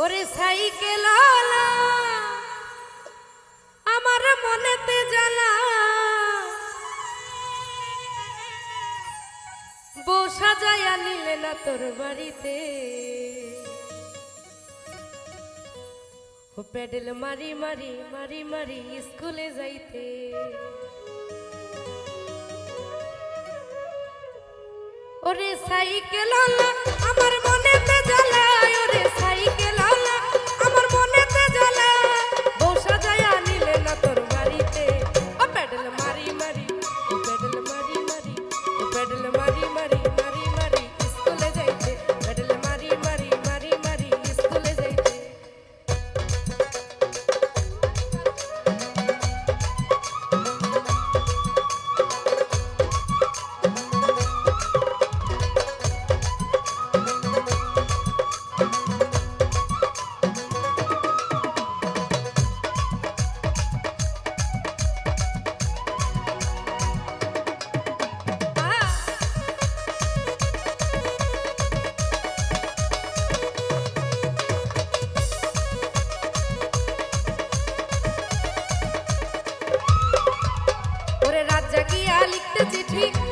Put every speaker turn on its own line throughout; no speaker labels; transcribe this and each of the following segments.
ওরে সাইকেল আমার মনেতে জ্বালা। বসা যায় নিলে না তোর বাড়িতে। প্যাডেল মারি মারি মারি মারি স্কুলে যাইতে। ওরে সাইকেল আমার মনেতে জ্বালা। little muddy muddy. 你。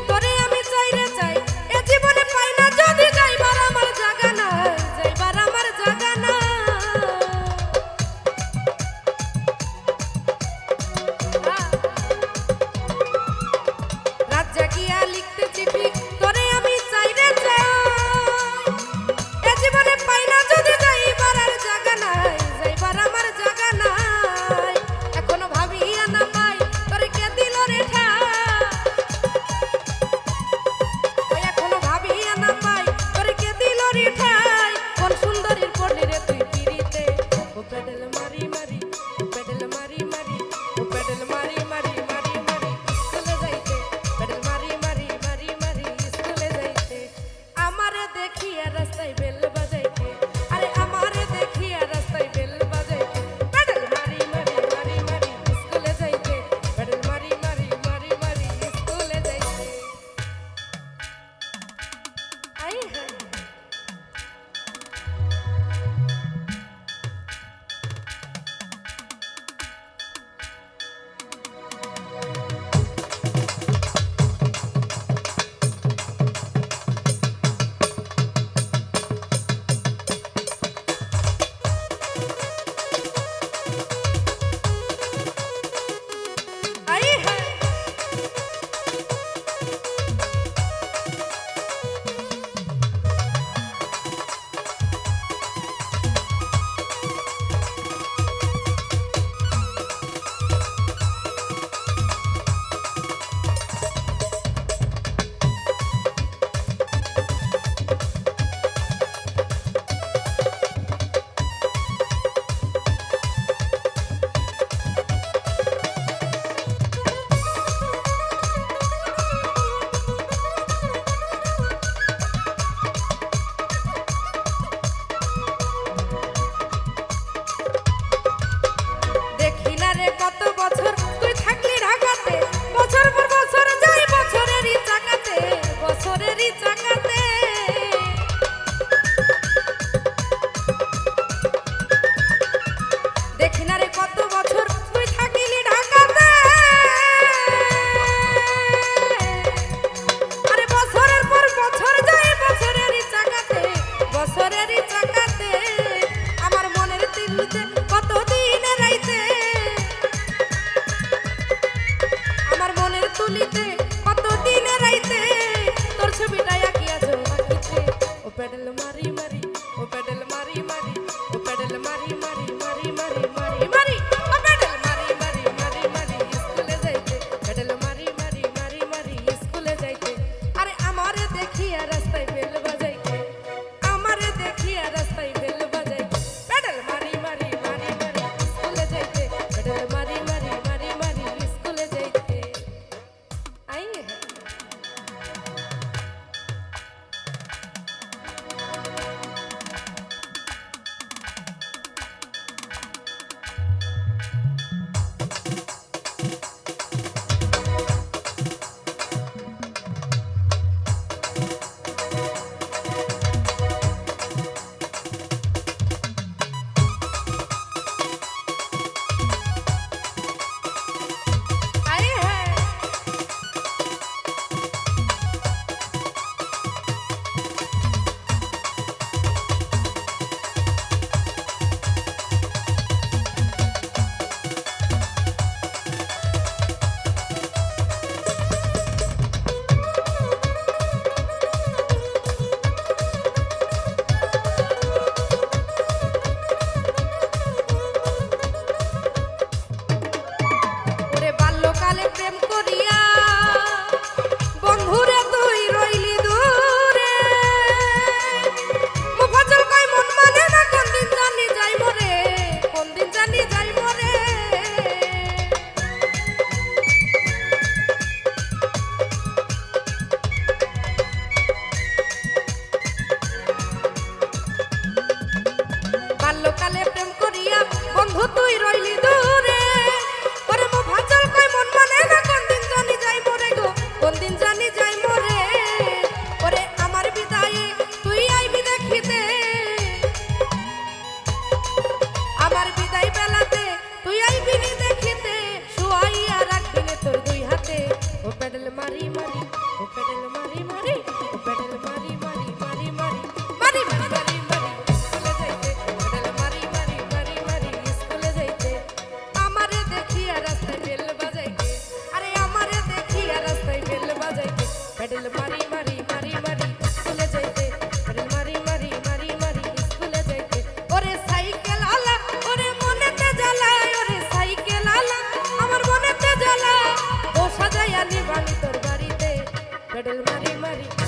Trátelo মারি মারি ও প্যাডেল মারি মারি ও প্যাডেল মারি মারি মারি মারি মারি মারি মারি স্কুলে যাইতে প্যাডেল মারি মারি মারি মারি স্কুলে যাইতে আমারে দেখিয়া রাস্তায় বেল বাজাইতে আরে আমারে দেখিয়া রাস্তায় বেল বাজাইতে প্যাডেল মারি মারি Mari, Mari.